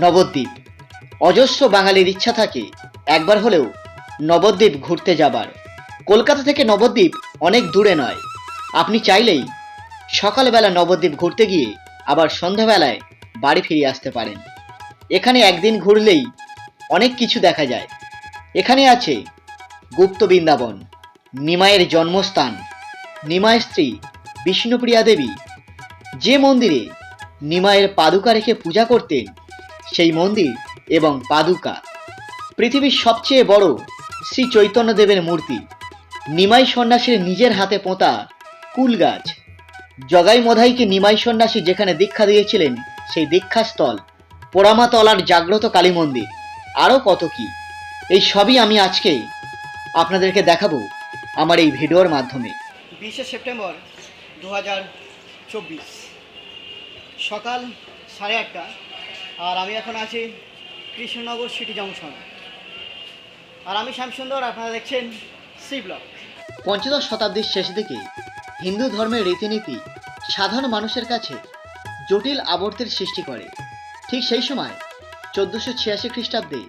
নবদ্বীপ। অজস্র বাঙালির ইচ্ছা থাকে একবার হলেও নবদ্বীপ ঘুরতে যাবার। কলকাতা থেকে নবদ্বীপ অনেক দূরে নয়। আপনি চাইলেই সকালবেলা নবদ্বীপ ঘুরতে গিয়ে আবার সন্ধ্যাবেলায় বাড়ি ফিরে আসতে পারেন। এখানে একদিন ঘুরলেই অনেক কিছু দেখা যায়। এখানে আছে গুপ্ত বৃন্দাবন নিমায়ের জন্মস্থান নিমায়ের স্ত্রী বিষ্ণুপ্রিয়া দেবী। যে মন্দিরে নিমায়ের পাদুকা রেখে পূজা করতেন সেই মন্দির এবং পাদুকা, পৃথিবীর সবচেয়ে বড় শ্রী চৈতন্যদেবের মূর্তি। নিমাই সন্ন্যাসীর নিজের হাতে পোঁতা কুল গাছ। জগাই মধাইকে নিমাই সন্ন্যাসী যেখানে দীক্ষা দিয়েছিলেন, সেই দীক্ষাস্থল পোড়ামাতলার জাগ্রত কালী মন্দির। আরও কত কি? এই সবই আমি আজকে আপনাদেরকে দেখাবো আমার এই ভিডিওর মাধ্যমে। বিশে সেপ্টেম্বর দু সকাল সাড়ে আটটা। আর আমি এখন আছি কৃষ্ণনগর সিটি জংশন। আর আমি শ্যামসুন্দর আপনারা দেখছেন সি ব্লক। পঞ্চদশ শতাব্দীর শেষ দিকে হিন্দু ধর্মের রীতিনীতি সাধারণ মানুষের কাছে জটিল আবর্তের সৃষ্টি করে। ঠিক সেই সময় চোদ্দশো ছিয়াশি খ্রিস্টাব্দে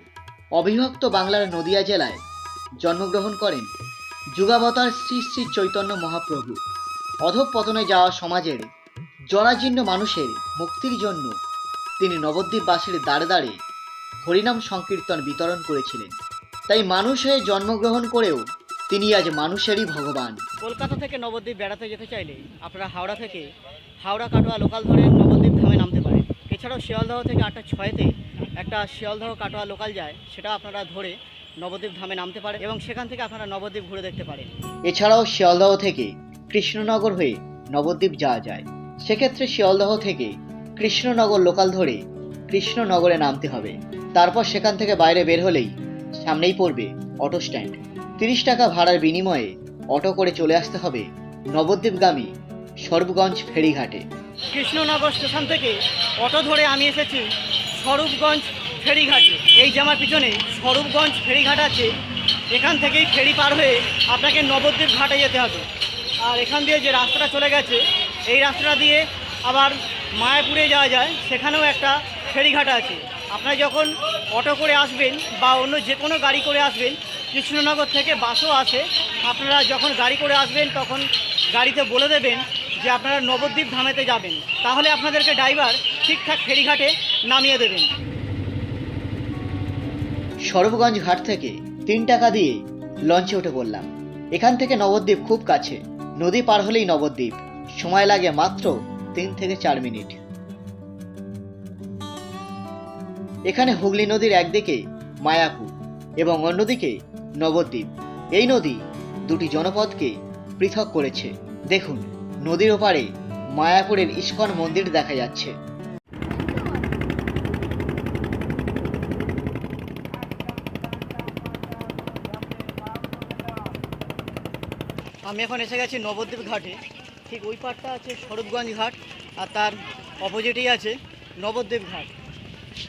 অবিভক্ত বাংলার নদিয়া জেলায় জন্মগ্রহণ করেন যুগাবতার শ্রী শ্রী চৈতন্য মহাপ্রভু। অধঃপতনে যাওয়া সমাজের জরাজীর্ণ মানুষের মুক্তির জন্য তিনি নবদ্বীপবাসীর দাঁড়ে দাঁড়ে হরিনাম সংকীর্তন বিতরণ করেছিলেন। তাই মানুষ হয়ে জন্মগ্রহণ করেও তিনি আজ মানুষেরই ভগবান। কলকাতা থেকে নবদ্বীপ বেড়াতে যেতে চাইলে আপনারা হাওড়া থেকে হাওড়া কাটোয়া লোকাল ধরে নবদ্বীপ ধামে নামতে পারেন। এছাড়াও শিয়ালদহ থেকে আটটা ছয়তে একটা শিয়ালদহ কাটোয়া লোকাল যায় সেটা আপনারা ধরে নবদ্বীপ ধামে নামতে পারেন এবং সেখান থেকে আপনারা নবদ্বীপ ঘুরে দেখতে পারেন। এছাড়াও শিয়ালদহ থেকে কৃষ্ণনগর হয়ে নবদ্বীপ যাওয়া যায়। সেক্ষেত্রে শিয়ালদহ থেকে কৃষ্ণনগর লোকাল ধরে কৃষ্ণনগরে নামতে হবে। তারপর সেখান থেকে বাইরে বের হলেই সামনেই পড়বে অটো স্ট্যান্ড। তিরিশ টাকা ভাড়ার বিনিময়ে অটো করে চলে আসতে হবে নবদ্বীপগামী সর্বগঞ্জ ফেরিঘাটে। কৃষ্ণনগর স্টেশন থেকে অটো ধরে আমি এসেছি স্বরূপগঞ্জ ফেরিঘাটে। এই যে আমার পিছনে স্বরূপগঞ্জ ফেরিঘাট আছে, এখান থেকেই ফেরি পার হয়ে আপনাকে নবদ্বীপ ঘাটে যেতে হবে। আর এখান দিয়ে যে রাস্তাটা চলে গেছে, এই রাস্তাটা দিয়ে আবার মায়াপুরে যাওয়া যায়, সেখানেও একটা ফেরিঘাট আছে। আপনারা যখন অটো করে আসবেন বা অন্য যে কোনো গাড়ি করে আসবেন, কৃষ্ণনগর থেকে বাসও আসে। আপনারা যখন গাড়ি করে আসবেন, তখন গাড়িতে বলে দেবেন যে আপনারা নবদ্বীপ ধামেতে যাবেন। তাহলে আপনাদেরকে ড্রাইভার ঠিকঠাক ফেরিঘাটে নামিয়ে দেবেন। সর্বগঞ্জ ঘাট থেকে তিন টাকা দিয়ে লঞ্চে উঠে পড়লাম। এখান থেকে নবদ্বীপ খুব কাছে। নদী পার হলেই নবদ্বীপ। সময় লাগে মাত্র তিন থেকে চার মিনিট। এখানে হুগলি নদীর একদিকে মায়াপুর এবং অন্যদিকে নবদ্বীপ। এই নদী দুটি জনপদকে পৃথক করেছে। দেখুন, নদীর ওপারে মায়াপুরের ইস্কন মন্দির দেখা যাচ্ছে। আমি এখন এসে গেছি নবদ্বীপ ঘাটে। ঠিক ওই পারটা আছে স্বরূপগঞ্জ ঘাট আর তার অপোজিটেই আছে নবদ্বীপ ঘাট।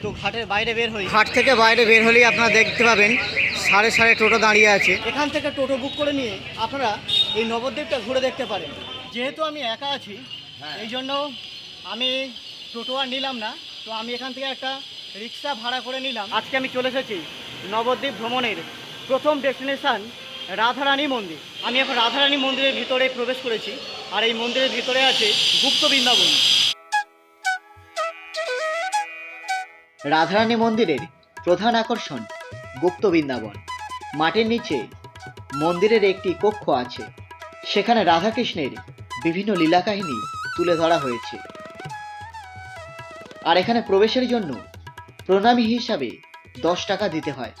তো ঘাটের বাইরে বের হই। ঘাট থেকে বাইরে বের হলেই আপনারা দেখতে পাবেন সাড়ে সাড়ে টোটো দাঁড়িয়ে আছে। এখান থেকে টোটো বুক করে নিয়ে আপনারা এই নবদ্বীপটা ঘুরে দেখতে পারেন। যেহেতু আমি একা আছি এই জন্য আমি টোটো আর নিলাম না। তো আমি এখান থেকে একটা রিক্সা ভাড়া করে নিলাম। আজকে আমি চলে এসেছি নবদ্বীপ ভ্রমণের প্রথম ডেস্টিনেশন রাধারানী মন্দির। আমি এখন রাধারানী মন্দিরের ভিতরে প্রবেশ করেছি, আর এই মন্দিরের ভিতরে আছে গুপ্ত বৃন্দাবন। রাধারানী মন্দিরের প্রধান আকর্ষণ গুপ্ত বৃন্দাবন। মাটির নিচে মন্দিরের একটি কক্ষ আছে। সেখানে রাধাকৃষ্ণের বিভিন্ন লীলা কাহিনী তুলে ধরা হয়েছে। আর এখানে প্রবেশের জন্য প্রণামী হিসাবে দশ টাকা দিতে হয়।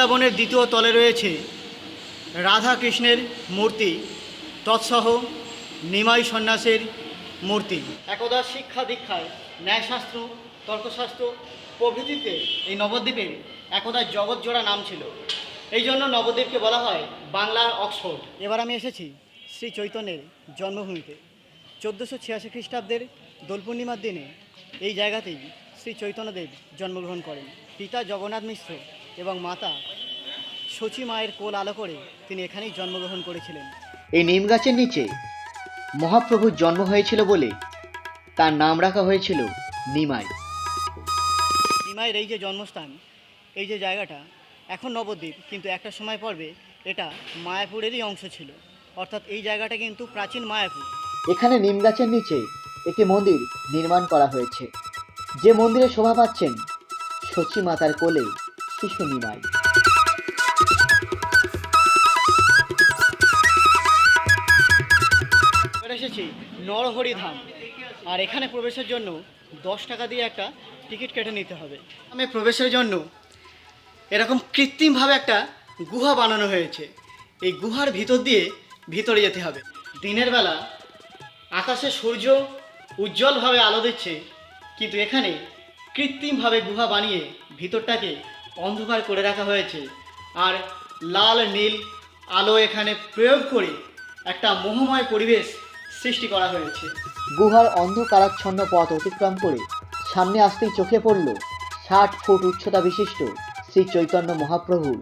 বৃন্দাবনের দ্বিতীয় তলে রয়েছে রাধা কৃষ্ণের মূর্তি, তৎসহ নিমাই সন্ন্যাসের মূর্তি। একদা শিক্ষা দীক্ষায়, ন্যায়শাস্ত্র, তর্কশাস্ত্র প্রভৃতিতে এই নবদ্বীপের একদা জগৎজোড়া নাম ছিল। এই জন্য নবদ্বীপকে বলা হয় বাংলার অক্সফোর্ড। এবার আমি এসেছি শ্রী চৈতন্যের জন্মভূমিতে। চোদ্দোশো ছিয়াশি খ্রিস্টাব্দের দোল পূর্ণিমার দিনে এই জায়গাতেই শ্রী চৈতন্যদেব জন্মগ্রহণ করেন। পিতা জগন্নাথ মিশ্র এবং মাতা শচী মায়ের কোল আলো করে তিনি এখানেই জন্মগ্রহণ করেছিলেন। এই নিম গাছের নিচে মহাপ্রভুর জন্ম হয়েছিল বলে তার নাম রাখা হয়েছিল নিমাই। নিমাইয়ের এই যে জন্মস্থান এই যে জায়গাটা এখন নবদ্বীপ কিন্তু একটা সময় পর্বে এটা মায়াপুরেরই অংশ ছিল। অর্থাৎ এই জায়গাটা কিন্তু প্রাচীন মায়াপুর। এখানে নিম গাছের নিচে একটি মন্দির নির্মাণ করা হয়েছে। যে মন্দিরে শোভা পাচ্ছেন সচী মাতার কোলে শিশু নিমাই এসেছি নরহরি ধাম। আর এখানে প্রবেশের জন্য দশ টাকা দিয়ে একটা টিকিট কেটে নিতে হবে। আমি প্রবেশের জন্য এরকম কৃত্রিমভাবে একটা গুহা বানানো হয়েছে। এই গুহার ভিতর দিয়ে ভিতরে যেতে হবে। দিনের বেলা আকাশে সূর্য উজ্জ্বলভাবে আলো দিচ্ছে, কিন্তু এখানে কৃত্রিমভাবে গুহা বানিয়ে ভিতরটাকে অন্ধকার করে রাখা হয়েছে। আর লাল নীল আলো এখানে প্রয়োগ করে একটা মোহময় পরিবেশ সৃষ্টি করা হয়েছে। গুহার অন্ধকারাচ্ছন্ন পথ অতিক্রম করে সামনে আসতেই চোখে পড়ল ষাট ফুট উচ্চতা বিশিষ্ট শ্রী চৈতন্য মহাপ্রভুর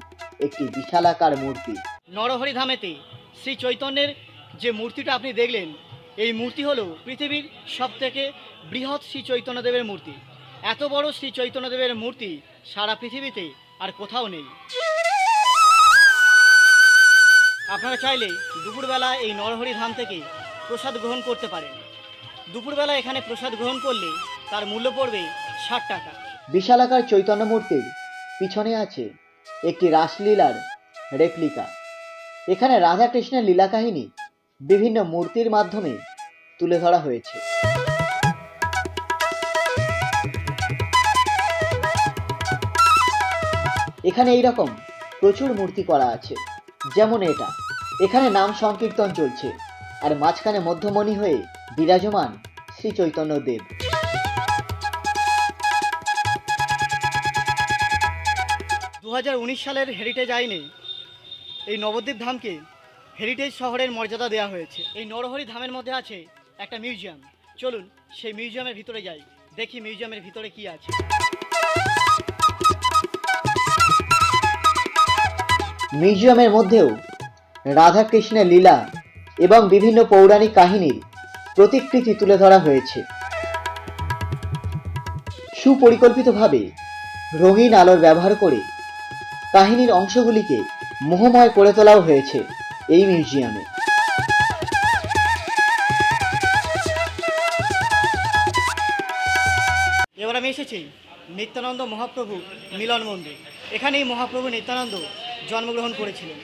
একটি বিশালাকার মূর্তি। নরহরি ধামেতে শ্রী চৈতন্যের যে মূর্তিটা আপনি দেখলেন এই মূর্তি হলো পৃথিবীর সব থেকে বৃহৎ শ্রী চৈতন্যদেবের মূর্তি। এত বড় শ্রী চৈতন্যদেবের মূর্তি সারা পৃথিবীতে আর কোথাও নেই। আপনারা চাইলে দুপুরবেলা এই নরহরি ধাম থেকে প্রসাদ গ্রহণ করতে পারেন। দুপুরবেলা এখানে প্রসাদ গ্রহণ করলে তার মূল্য পড়বে ষাট টাকা। বিশালাকার চৈতন্য মূর্তির পিছনে আছে একটি রাসলীলার রেপ্লিকা। এখানে রাধাকৃষ্ণের লীলা কাহিনী বিভিন্ন মূর্তির মাধ্যমে তুলে ধরা হয়েছে। এখানে এই রকম প্রচুর মূর্তি করা আছে। যেমন এটা। এখানে নাম সংকীর্তন চলছে। আর মাঝখানে মধ্যমণি হয়ে বিরাজমান শ্রী চৈতন্য দেব। দু হাজার উনিশ সালের হেরিটেজ আইনে এই নবদ্বীপ ধামকে হেরিটেজ শহরের মর্যাদা দেওয়া হয়েছে। এই নরহরি ধামের মধ্যে আছে একটা মিউজিয়াম চলুন সেই মিউজিয়ামের ভিতরে যাই। দেখি মিউজিয়ামের ভিতরে কি আছে। মিউজিয়ামের মধ্যেও রাধাকৃষ্ণের লীলা এবং বিভিন্ন পৌরাণিক কাহিনীর প্রতিকৃতি তুলে ধরা হয়েছে। সুপরিকল্পিতভাবে রঙিন আলোর ব্যবহার করে কাহিনীর অংশগুলিকে মোহময় করে তোলাও হয়েছে এই মিউজিয়ামে। এবার আমি এসেছি নিত্যানন্দ মহাপ্রভু মিলন মন্দির। এখানেই মহাপ্রভু নিত্যানন্দ জন্মগ্রহণ করেছিলেন।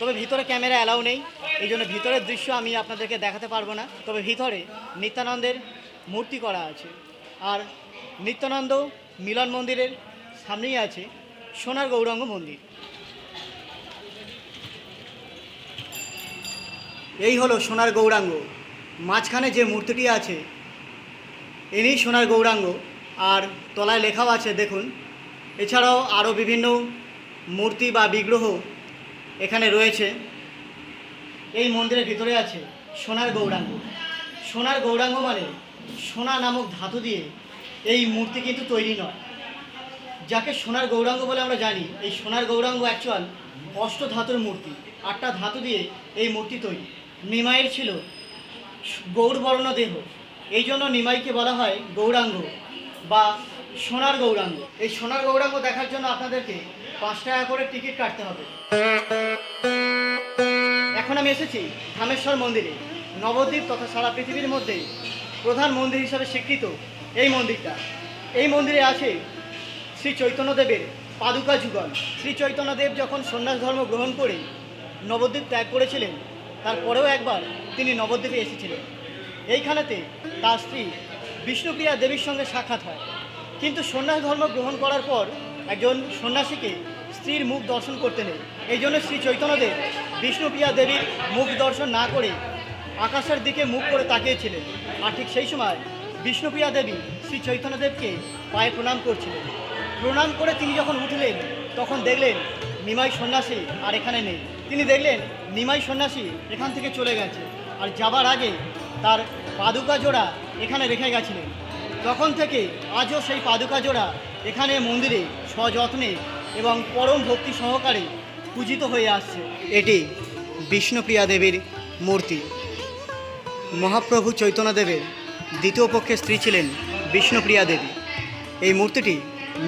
তবে ভিতরে ক্যামেরা অ্যালাউ নেই, এই জন্য ভিতরের দৃশ্য আমি আপনাদেরকে দেখাতে পারব না। তবে ভিতরে নিত্যানন্দের মূর্তি করা আছে। আর নিত্যানন্দ মিলন মন্দিরের সামনেই আছে সোনার গৌরাঙ্গ মন্দির। এই হলো সোনার গৌরাঙ্গ। মাঝখানে যে মূর্তিটি আছে ইনি সোনার গৌরাঙ্গ। আর তলায় লেখাও আছে, দেখুন। এছাড়াও আরও বিভিন্ন মূর্তি বা বিগ্রহ এখানে রয়েছে। এই মন্দিরের ভিতরে আছে সোনার গৌরাঙ্গ। সোনার গৌরাঙ্গ মানে সোনা নামক ধাতু দিয়ে এই মূর্তি কিন্তু তৈরি নয়। যাকে সোনার গৌরাঙ্গ বলে আমরা জানি, এই সোনার গৌরাঙ্গ অ্যাকচুয়াল অষ্ট ধাতুর মূর্তি। আটটা ধাতু দিয়ে এই মূর্তি তৈরি। নিমাইয়ের ছিল গৌরবর্ণ দেহ। এই জন্য নিমাইকে বলা হয় গৌরাঙ্গ বা সোনার গৌরাঙ্গ। এই সোনার গৌরাঙ্গ দেখার জন্য আপনাদেরকে পাঁচ টাকা করে টিকিট কাটতে হবে। এখন আমি এসেছি ধামেশ্বর মন্দিরে। নবদ্বীপ তথা সারা পৃথিবীর মধ্যে প্রধান মন্দির হিসাবে স্বীকৃত এই মন্দিরটা। এই মন্দিরে আছে শ্রী চৈতন্যদেবের পাদুকা যুগল। শ্রী চৈতন্যদেব যখন সন্ন্যাস ধর্ম গ্রহণ করে নবদ্বীপ ত্যাগ করেছিলেন, তারপরেও একবার তিনি নবদ্বীপে এসেছিলেন। এইখানেতে তার স্ত্রী বিষ্ণুপ্রিয়া দেবীর সঙ্গে সাক্ষাৎ হয়। কিন্তু সন্ন্যাস ধর্ম গ্রহণ করার পর একজন সন্ন্যাসীকে স্ত্রীর মুখ দর্শন করতে নেই। এই জন্য শ্রী চৈতন্যদেব বিষ্ণুপ্রিয়া দেবীর মুখ দর্শন না করে আকাশের দিকে মুখ করে তাকিয়েছিলেন। আর ঠিক সেই সময় বিষ্ণুপ্রিয়া দেবী শ্রী চৈতন্যদেবকে পায়ে প্রণাম করছিলেন। প্রণাম করে তিনি যখন উঠলেন, তখন দেখলেন নিমাই সন্ন্যাসী আর এখানে নেই। তিনি দেখলেন নিমাই সন্ন্যাসী এখান থেকে চলে গেছে আর যাবার আগে তার পাদুকা জোড়া এখানে রেখে গেছিলেন। তখন থেকে আজও সেই পাদুকা জোড়া এখানে মন্দিরে সযত্নে এবং পরম ভক্তি সহকারে পূজিত হয়ে আসছে। এটি বিষ্ণুপ্রিয়া দেবীর মূর্তি। মহাপ্রভু চৈতন্যদেবের দ্বিতীয় পক্ষের স্ত্রী ছিলেন বিষ্ণুপ্রিয়া দেবী। এই মূর্তিটি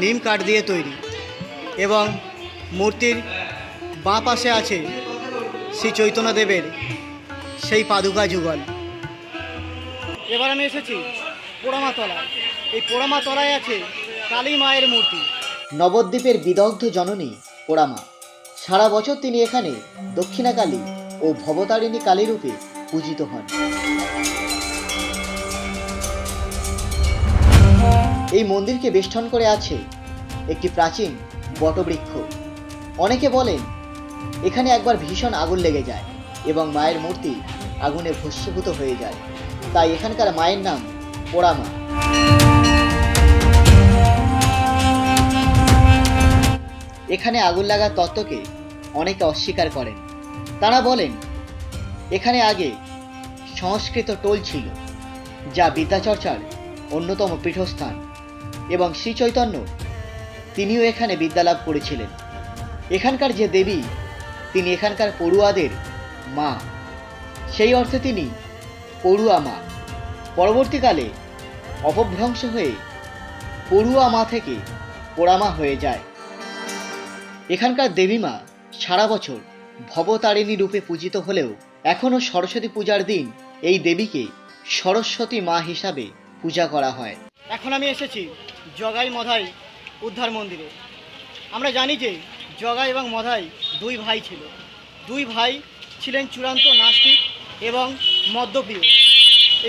নিম কাঠ দিয়ে তৈরি এবং মূর্তির বাঁ পাশে আছে শ্রী চৈতন্যদেবের সেই পাদুকা যুগল। এবার আমি এসেছি পোড়ামাতলায়। এই পোড়ামাতলায় আছে কালী মায়ের মূর্তি। নবদ্বীপের বিদগ্ধ জননী পোড়ামা। সারা বছর তিনি এখানে দক্ষিণাকালী ও ভবতারিণী কালী রূপে পূজিত হন। এই মন্দিরকে বেষ্টন করে আছে একটি প্রাচীন বটবৃক্ষ। অনেকে বলেন, এখানে একবার ভীষণ আগুন লেগে যায় এবং মায়ের মূর্তি আগুনে ভস্মীভূত হয়ে যায়। তাই এখানকার মায়ের নাম পোড়ামা। এখানে আগুন লাগার তত্ত্বকে অনেকে অস্বীকার করেন। তারা বলেন, এখানে আগে সংস্কৃত টোল ছিল, যা বিদ্যাচর্চার অন্যতম পীঠস্থান এবং শ্রী চৈতন্য তিনিও এখানে বিদ্যালাভ করেছিলেন। এখানকার যে দেবী, তিনি এখানকার পড়ুয়াদের মা। সেই অর্থে তিনি পড়ুয়া মা। পরবর্তীকালে অপভ্রংশ হয়ে পড়ুয়া মা থেকে পোড়ামা হয়ে যায়। এখানকার দেবীমা সারা বছর ভবতারিণী রূপে পূজিত হলেও এখনও সরস্বতী পূজার দিন এই দেবীকে সরস্বতী মা হিসাবে পূজা করা হয়। এখন আমি এসেছি জগাই মধাই উদ্ধার মন্দিরে। আমরা জানি যে জগাই এবং মধাই দুই ভাই ছিল। দুই ভাই ছিলেন চূড়ান্ত নাস্তিক এবং মদ্যপ্রিয়।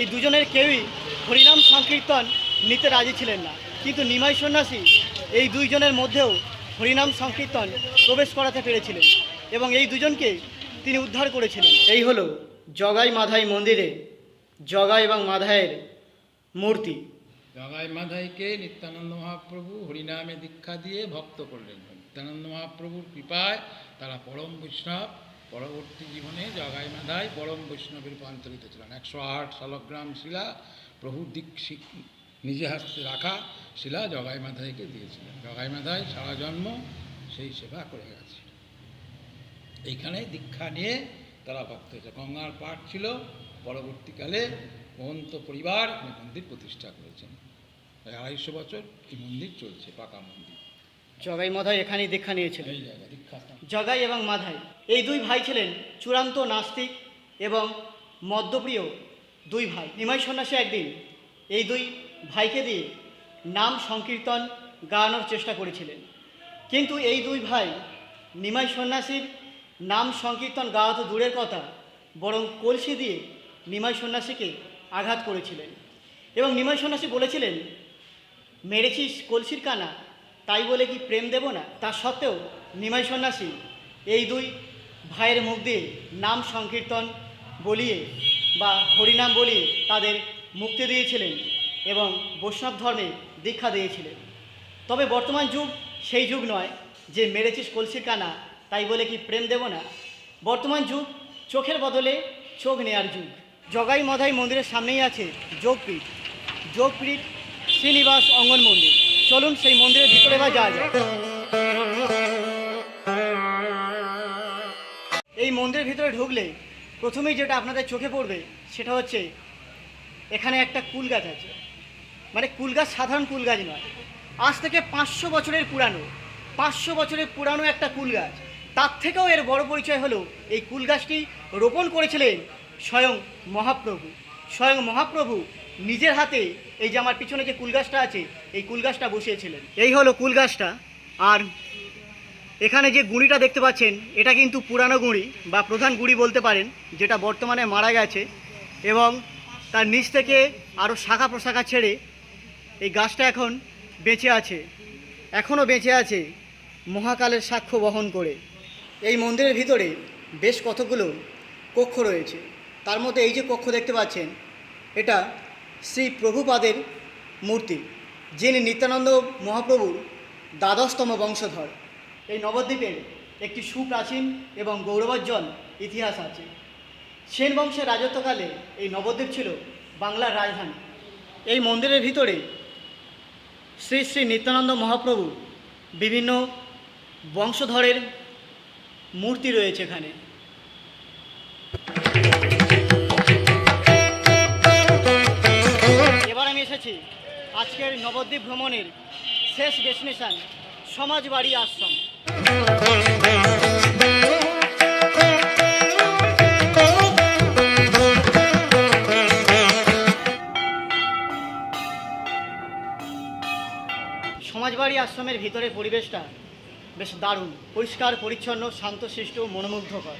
এই দুজনের কেউই হরিনাম সংকীর্তন নিতে রাজি ছিলেন না। কিন্তু নিমাই সন্ন্যাসী এই দুইজনের মধ্যেও হরিনাম সংকীর্তন প্রবেশ করাতে পেরেছিলেন এবং এই দুজনকে তিনি উদ্ধার করেছিলেন। এই হলো জগাই মাধাই মন্দিরে জগাই এবং মাধাইয়ের মূর্তি। জগাই মাধাইকে নিত্যানন্দ মহাপ্রভু হরিনামে দীক্ষা দিয়ে ভক্ত করলেন। নিত্যানন্দ মহাপ্রভুর কৃপায় তারা পরম বৈষ্ণব পরবর্তী জীবনে জগাই মাধাই পরম বৈষ্ণবে রূপান্তরিত ছিলেন। একশো আট শালগ্রাম শিলা প্রভু দীক্ষিক নিজে হাতে রাখা শিলা জগাই মাধাইকে দিয়েছিলেন। জগাই মাধাই সারা জন্ম সেই সেবা করে গেছে। এইখানে দীক্ষা নিয়ে তারা ভক্ত হয়েছে। গঙ্গার পাঠ ছিল। পরবর্তীকালে মহন্ত পরিবার মন্দির প্রতিষ্ঠা করেছেন। আড়াইশো বছর এই মন্দির চলছে পাকা মন্দির। জগাই মাধাই এখানেই দীক্ষা নিয়েছিলেন। জগাই এবং মাধাই এই দুই ভাই ছিলেন চূড়ান্ত নাস্তিক এবং মদ্যপ্রিয় দুই ভাই। নিমাই সন্ন্যাসী একদিন এই দুই ভাইকে দিয়ে নাম সংকীর্তন গাওয়ানোর চেষ্টা করেছিলেন। কিন্তু এই দুই ভাই নিমাই সন্ন্যাসীর নাম সংকীর্তন গাওয়া তো দূরের কথা, বরং কলসি দিয়ে নিমাই সন্ন্যাসীকে আঘাত করেছিলেন। এবং নিমাই সন্ন্যাসী বলেছিলেন, মেরেছিস কলসির কানা, তাই বলে কি প্রেম দেব না? তা সত্ত্বেও নিমাই সন্ন্যাসী এই দুই ভাইয়ের মুখ দিয়ে নাম সংকীর্তন বলিয়ে বা হরিনাম বলিয়ে তাদের মুক্তি দিয়েছিলেন। এবং বৈষ্ণব ধর্মে দীক্ষা দিয়েছিলেন। তবে বর্তমান যুগ সেই যুগ নয় যে মেরেছিস কলসির কানা, তাই বলে কি প্রেম দেব না? বর্তমান যুগ চোখের বদলে চোখ নেয়ার যুগ। জগাই মধাই মন্দিরের সামনেই আছে যোগপীঠ। যোগপীঠ শ্রীনিবাস অঙ্গন মন্দির। চলুন সেই মন্দিরের ভিতরে বা যাওয়া যায় এই মন্দিরের ভিতরে ঢুকলে প্রথমেই যেটা আপনাদের চোখে পড়বে সেটা হচ্ছে এখানে একটা কুল গাছ আছে। মানে কুল গাছ সাধারণ কুল গাছ নয়। আজ থেকে পাঁচশো বছরের পুরানো, পাঁচশো বছরের পুরানো একটা কুল গাছ। তার থেকেও এর বড় পরিচয় হলো এই কুল গাছটি রোপণ করেছিলেন স্বয়ং মহাপ্রভু। স্বয়ং মহাপ্রভু নিজের হাতে এই যে আমার পিছনে যে কুল গাছটা আছে, এই কুল গাছটা বসিয়েছিলেন। এই হলো কুল গাছটা। আর এখানে যে গুঁড়িটা দেখতে পাচ্ছেন, এটা কিন্তু পুরানো গুঁড়ি বা প্রধান গুঁড়ি বলতে পারেন, যেটা বর্তমানে মারা গেছে এবং তার নিচ থেকে আরও শাখা প্রশাখা ছেড়ে এই গাছটা এখন বেঁচে আছে, এখনও বেঁচে আছে মহাকালের সাক্ষ্য বহন করে। এই মন্দিরের ভিতরে বেশ কতগুলো কক্ষ রয়েছে। তার মধ্যে এই যে কক্ষ দেখতে পাচ্ছেন, এটা শ্রী প্রভুপাদের মূর্তি, যিনি নিত্যানন্দ মহাপ্রভুর দ্বাদশতম বংশধর। এই নবদ্বীপের একটি সুপ্রাচীন এবং গৌরবোজ্জ্বল ইতিহাস আছে। সেন বংশের রাজত্বকালে এই নবদ্বীপ ছিল বাংলার রাজধানী। এই মন্দিরের ভিতরে শ্রী শ্রী নিত্যানন্দ মহাপ্রভু বিভিন্ন বংশধরের মূর্তি রয়েছে এখানে। এবার আমি এসেছি আজকের নবদ্বীপ ভ্রমণের শেষ ডেস্টিনেশন, সমাজবাড়ি আশ্রম। সমাজবাড়ি আশ্রমের ভিতরে পরিবেশটা বেশ দারুণ, পরিষ্কার, পরিচ্ছন্ন, শান্তশিষ্ট, মনোমুগ্ধকর।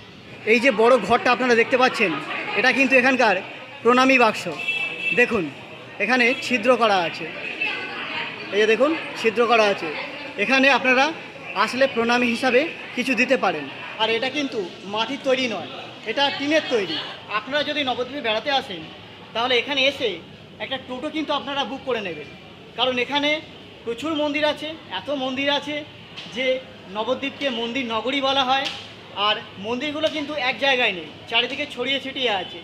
এই যে বড় ঘরটা আপনারা দেখতে পাচ্ছেন, এটা কিন্তু এখানকার প্রণামী বাক্স। দেখুন, এখানে ছিদ্র করা আছে। এই যে দেখুন, ছিদ্র করা আছে। এখানে আপনারা আসলে প্রণামী হিসাবে কিছু দিতে পারেন। আর এটা কিন্তু মাটির তৈরি নয়, এটা টিনের তৈরি। আপনারা যদি নবদ্বীপে বেড়াতে আসেন, তাহলে এখানে এসে একটা টোটো কিন্তু আপনারা বুক করে নেবেন। কারণ এখানে প্রচুর মন্দির আছে, এত মন্দির আছে যে নবদ্বীপকে মন্দির নগরী বলা হয়। আর মন্দিরগুলো কিন্তু এক জায়গায় নেই, চারিদিকে ছড়িয়ে ছিটিয়ে আছে।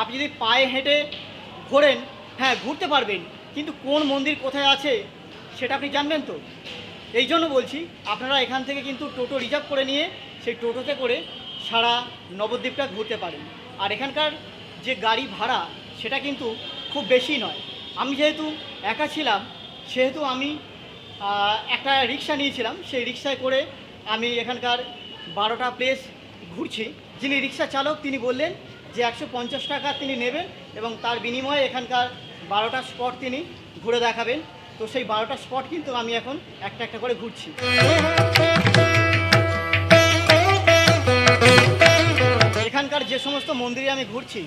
আপনি যদি পায়ে হেঁটে ঘোরেন হ্যাঁ ঘুরতে পারবেন, কিন্তু কোন মন্দির কোথায় আছে সেটা আপনি জানবেন তো? এই জন্য বলছি, আপনারা এখান থেকে কিন্তু টোটো রিজার্ভ করে নিয়ে সেই টোটোতে করে সারা নবদ্বীপটা ঘুরতে পারেন। আর এখানকার যে গাড়ি ভাড়া, সেটা কিন্তু খুব বেশি নয়। আমি যেহেতু একা ছিলাম সেহেতু আমি একটা রিক্সা নিয়েছিলাম, সেই রিক্সায় করে আমি এখানকার বারোটা প্লেস ঘুরছি। যিনি রিক্সা চালক, তিনি বললেন যে একশো পঞ্চাশ টাকা তিনি নেবেন এবং তার বিনিময়ে এখানকার বারোটা স্পট তিনি ঘুরে দেখাবেন। তো সেই বারোটা স্পট কিন্তু আমি এখন একটা একটা করে ঘুরছি। এখানকার যে সমস্ত মন্দিরে আমি ঘুরছি,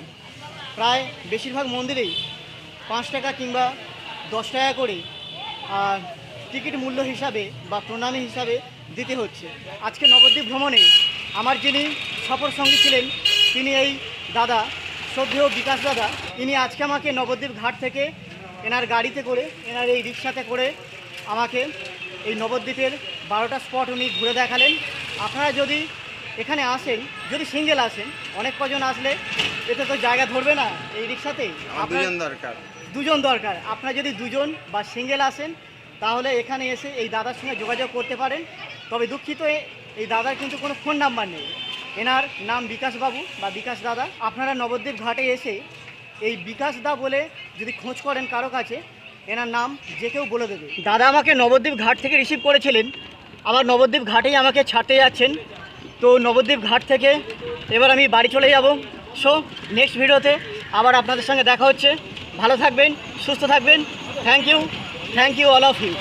প্রায় বেশিরভাগ মন্দিরেই পাঁচ টাকা কিংবা দশ টাকা করে টিকিট মূল্য হিসাবে বা প্রণামী হিসাবে দিতে হচ্ছে। আজকে নবদ্বীপ ভ্রমণে আমার যিনি সফর সঙ্গী ছিলেন তিনি এই দাদা শ্রদ্ধেয় বিকাশ দাদা তিনি আজকে আমাকে নবদ্বীপ ঘাট থেকে এনার গাড়িতে করে এনার এই রিক্সাতে করে আমাকে এই নবদ্বীপের বারোটা স্পট উনি ঘুরে দেখালেন। আপনারা যদি এখানে আসেন যদি সিঙ্গেল আসেন অনেক কজন আসলে এতে তো জায়গা ধরবে না এই রিক্সাতে। আপনার- দরকার। দুজন দরকার। আপনারা যদি দুজন বা সিঙ্গেল আসেন, তাহলে এখানে এসে এই দাদার সঙ্গে যোগাযোগ করতে পারেন। তবে দুঃখিত, এই দাদার কিন্তু কোনো ফোন নাম্বার নেই। এনার নাম বিকাশ বাবু বা বিকাশ দাদা। আপনারা নবদ্বীপ ঘাটে এসে এই বিকাশ দা বলে যদি খোঁজ করেন কারও কাছে, এনার নাম যে কেউ বলে দেবে। দাদা আমাকে নবদ্বীপ ঘাট থেকে রিসিভ করেছিলেন। আবার নবদ্বীপ ঘাটেই আমাকে ছাড়তে যাচ্ছেন। তো নবদ্বীপ ঘাট থেকে এবার আমি বাড়ি চলে যাব। সো নেক্সট ভিডিওতে আবার আপনাদের সঙ্গে দেখা হচ্ছে। ভালো থাকবেন সুস্থ থাকবেন। Thank you thank you all of you